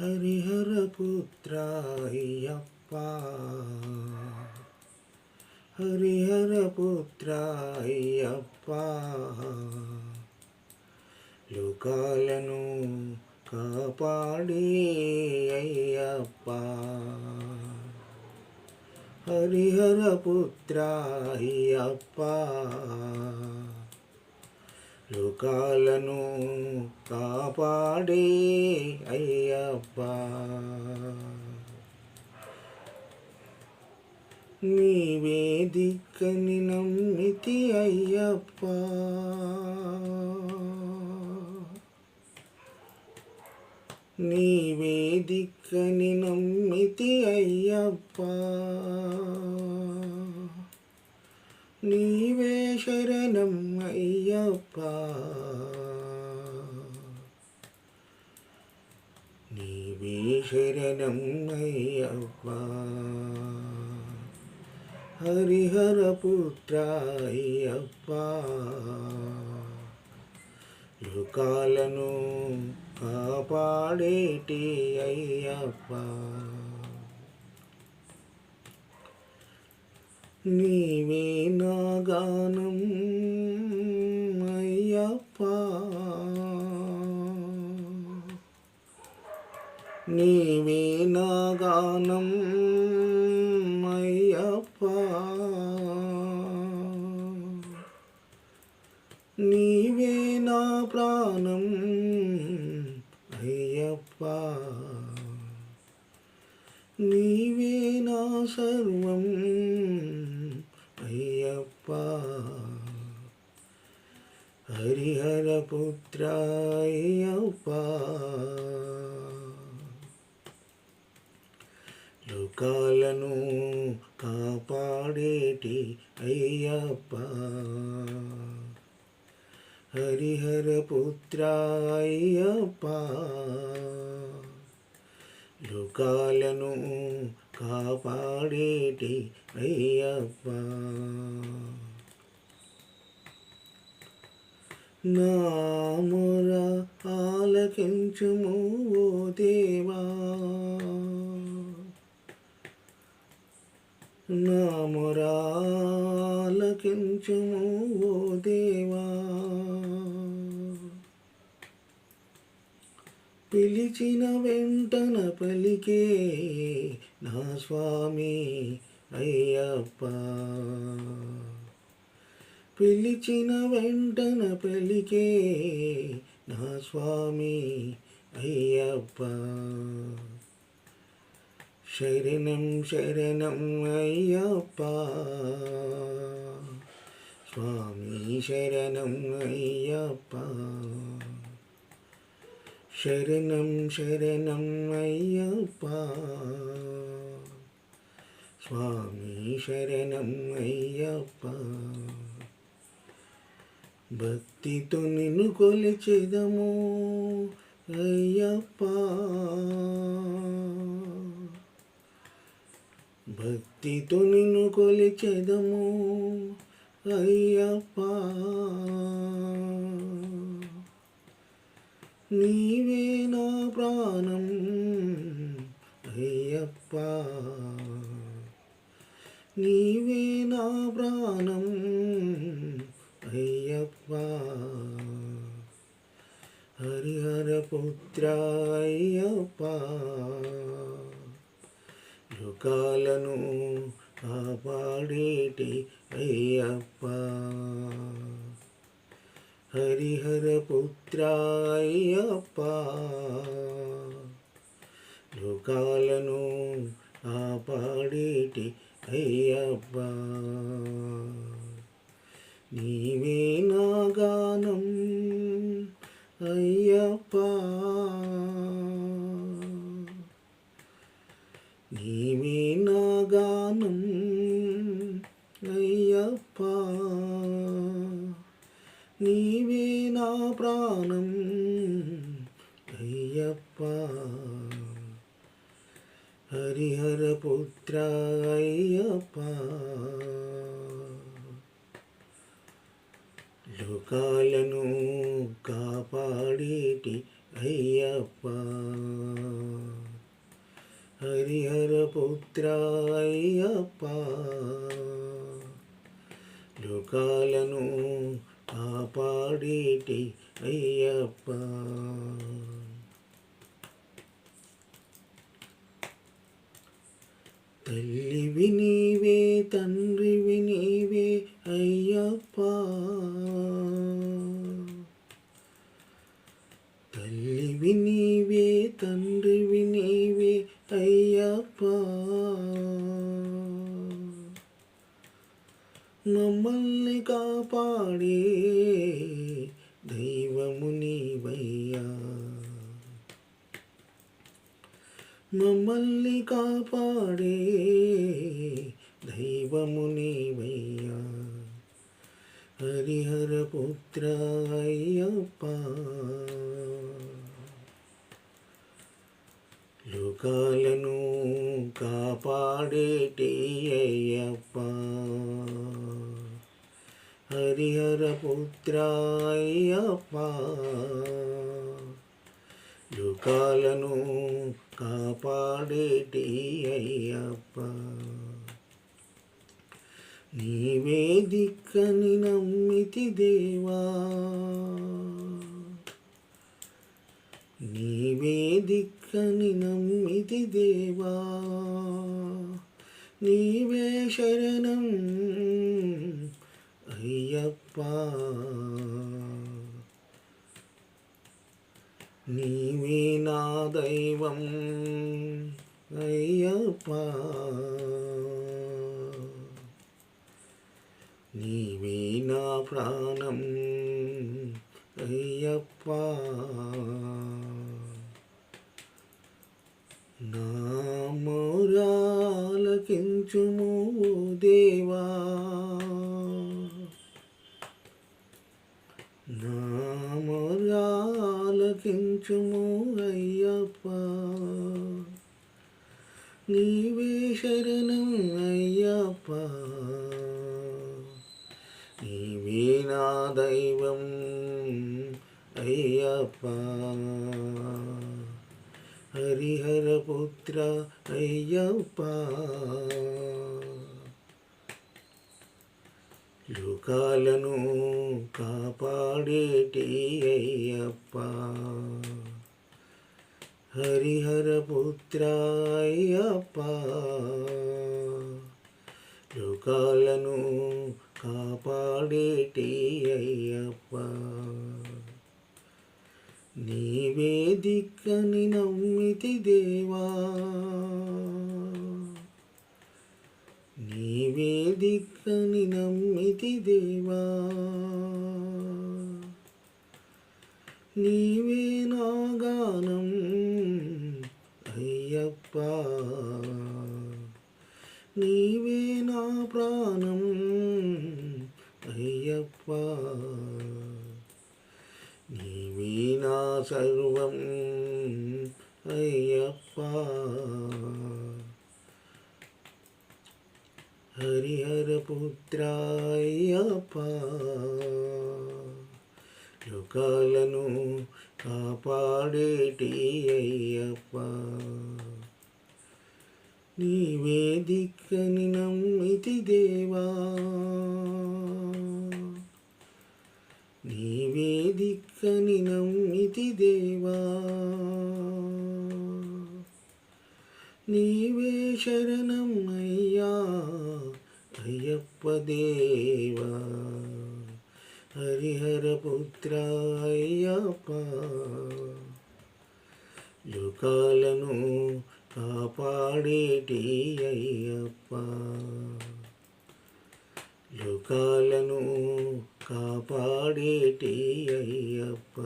హరిహర పుత్ర అయ్యప్ప హరిహర పుత్ర అయ్యప్ప లోకాలను కాపాడే అయ్యప్ప. హరిహర పుత్ర అయ్యప్ప లోకాలను కాపాడే అయ్యప్ప. నీ వేదికని నమ్మితి అయ్యప్ప. నీ వేదికని నమ్మితి అయ్యప్ప. నీవే శరణం అయ్యప్ప. నీవే శరణం అయ్యప్ప. హరిహర పుత్ర అయ్యప్ప. యుకాలను కాపాడేటి అయ్యప్ప. నీవే నా గానం అయ్యప్ప. నీవే నా గానం అయ్యప్ప. నీవే నా ప్రాణం అయ్యప్ప. నీవే నా సర్వం అయ్యప్ప హరిహర పుత్ర లోకాలను కాపాడేటి అయ్యప్ప. హరిహర పుత్రాయప్ప అయ్యప్ప లోకాలను కాపాడేటి అయ్యప్ప. నాముర ఆలకించుము ఓ దేవా. నామురాలకించుము ఓ దేవా. పిలిచిన వెంటన పలికే నా స్వామి అయ్యప్ప. పిలిచిన వెంటన పలికే నా స్వామి అయ్యప్ప. శరణం శరణం అయ్యప్ప. స్వామి శరణం అయ్యప్ప. శరణం శరణం అయ్యప్ప. స్వామి శరణం అయ్యప్ప. భక్తితో నిన్ను కొలిచేదము అయ్యప్ప. భక్తితో నిన్ను కొలిచేదము అయ్యప్ప. నీవే నా ప్రాణం అయ్యప్ప. నీవే నా ప్రాణం అయ్యప్ప హరిహర యుగాలను కాపాడేటి అయ్యప్ప. హరిహర పుత్ర యుగాలను కాపాడేటి అయ్యప్ప. నీవే నా గానం అయ్యప్ప నీవే నా గానం అయ్యప్ప నీవే నా ప్రాణం అయ్యప్ప హరిహర పుత్ర అయ్యప్ప లోకాలను కాపాడేటి అయ్యప్ప. హరిహర పుత్ర అయ్యప్ప. లోకాలను కాపాడేటి అయ్యప్ప. తల్లివి నీవే తండ్రివి నీవే అయ్యప్ప తల్లివి నీవే తండ్రివి నీవే అయ్యప్ప. మమ్మల్ని కాపాడే దైవము నీవయ్యా. మమ్మల్ని కాపాడే దైవము నీవయ్యా. హరిహర పుత్ర అయ్యప్ప. లోకాలను కాపాడేటి అయ్యప్ప హరిహర పుత్ర లోకాలను కాపాడేటి అయ్యప్ప నీవే దిక్కని నమ్మితి దేవా. నీవే దిక్కని నమ్మితి దేవా. నీవే శరణం అయ్యప్ప. నీవే నా దైవం అయ్యప్ప. నీవే నా ప్రాణం అయ్యప్ప. నా మొరాలకించుము దేవా. నా మొరాలకించుము అయ్యప్ప. నీవే శరణం అయ్యప్ప. నీవే నా దైవం అయ్యప్ప. హరిహర పుత్ర అయ్యప్ప. లోకాలను కాపాడేటి అయ్యప్ప. హరిహర పుత్ర అయ్యప్ప. లోకాలను కాపాడేటి అయ్యప్ప. నీవే దిక్కని నమ్మితి దేవా. నీవే దిక్కని నమ్మితి దేవా. నీవే నా గానం అయ్యప్ప. నీవే నా ప్రాణం అయ్యప్ప. సర్వం అయ్యప్ప. హరిహర పుత్ర లోకాలను కాపాడేటి అయ్యప్ప. నీవేదిక్కని నమ్మితి దేవా. నీవే దిక్కని నమ్మితి దేవా. నీవే శరణం అయ్యా అయ్యప్ప దేవా. హరిహరపుత్ర అయ్యప్ప. లోకాలను కాపాడేటి అయ్యప్ప. లోకాలను కాపాడేటి అయ్యప్ప